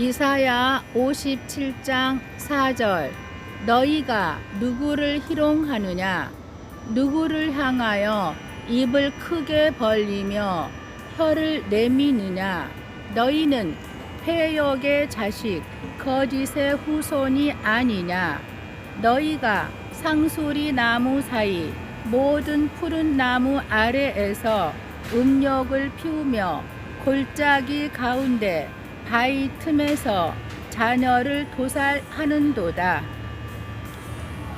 이사야 57장 4절. 너희가 누구를 희롱하느냐? 누구를 향하여 입을 크게 벌리며 혀를 내미느냐? 너희는 폐역의 자식 거짓의 후손이 아니냐? 너희가 상수리 나무 사이 모든 푸른 나무 아래에서 음력을 피우며 골짜기 가운데 바위 틈에서 자녀를 도살하는도다.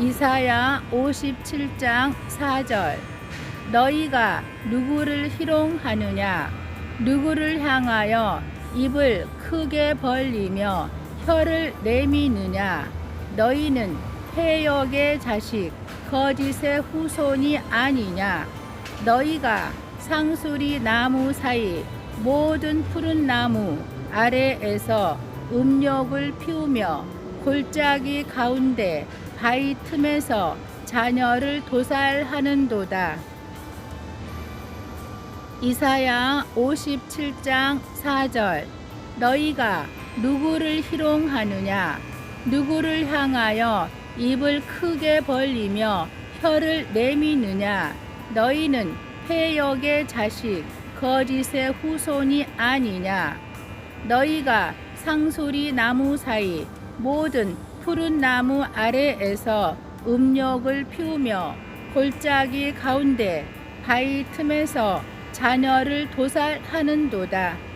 이사야 57장 4절. 너희가 누구를 희롱하느냐? 누구를 향하여 입을 크게 벌리며 혀를 내미느냐? 너희는 해역의 자식 거짓의 후손이 아니냐? 너희가 상수리 나무 사이 모든 푸른 나무 아래에서 음력을 피우며 골짜기 가운데 바위 틈에서 자녀를 도살하는도다. 이사야 57장 4절. 너희가 누구를 희롱하느냐? 누구를 향하여 입을 크게 벌리며 혀를 내미느냐? 너희는 폐역의 자식 거짓의 후손이 아니냐 너희가 상소리 나무 사이 모든 푸른 나무 아래에서 음력을 피우며 골짜기 가운데 바위 틈에서 자녀를 도살하는도다.